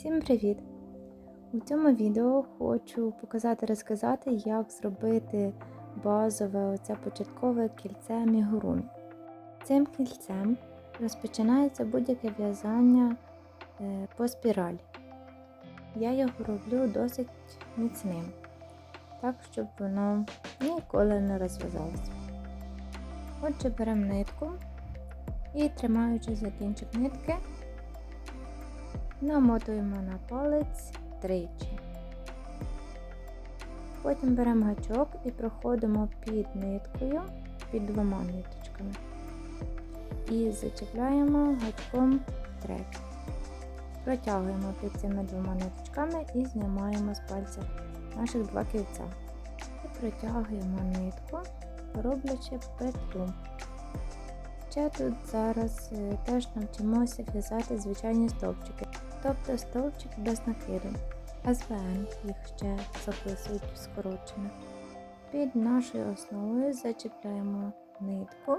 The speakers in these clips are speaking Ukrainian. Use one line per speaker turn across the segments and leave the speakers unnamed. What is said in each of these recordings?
Всім привіт! У цьому відео хочу показати розказати, як зробити базове оце початкове кільце амігурумі. Цим кільцем розпочинається будь-яке в'язання е, по спіралі. Я його роблю досить міцним, так, щоб воно ніколи не розв'язалося. Отже, беремо нитку і тримаючи за кінчик нитки, намотуємо на палець тричі. Потім беремо гачок і проходимо під ниткою, під двома ниточками. І зачіпляємо гачком третю. Протягуємо під цими двома ниточками і знімаємо з пальця наших два кільця. І протягуємо нитку, роблячи петлю. Ще тут зараз е, теж навчимося в'язати звичайні стовпчики, тобто стовпчик без накиду. СВН їх ще записують скорочено. Під нашою основою зачіпляємо нитку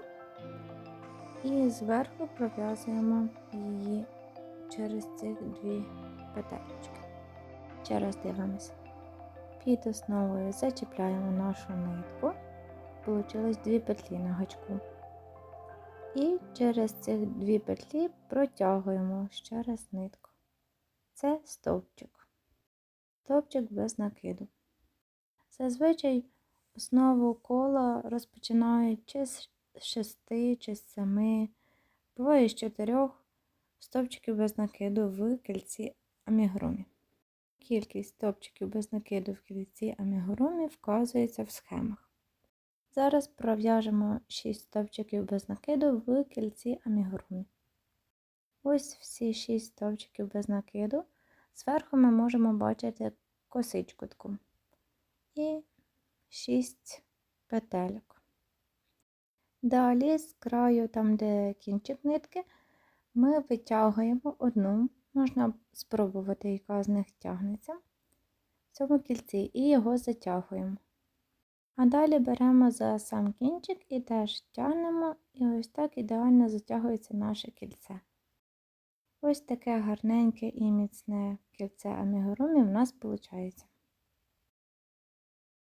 і зверху пров'язуємо її через цих дві петельки. Ще раз дивимося. Під основою зачіпляємо нашу нитку. Получилось дві петлі на гачку. І через цих дві петлі протягуємо ще раз нитку. Це стовпчик. Стовпчик без накиду. Зазвичай основу кола розпочинають чи з шести, чи з семи, буває з чотирьох стовпчиків без накиду в кільці амігурумі. Кількість стовпчиків без накиду в кільці амігурумі вказується в схемах. Зараз пров'яжемо 6 стовпчиків без накиду в кільці амігурумі. Ось всі 6 стовпчиків без накиду. Зверху ми можемо бачити косичку таку і 6 петельок. Далі з краю, там, де кінчик нитки, ми витягуємо одну, можна спробувати, яка з них тягнеться в цьому кільці, і його затягуємо. А далі беремо за сам кінчик і теж тягнемо, і ось так ідеально затягується наше кільце. Ось таке гарненьке і міцне кільце амігурумі в нас виходить.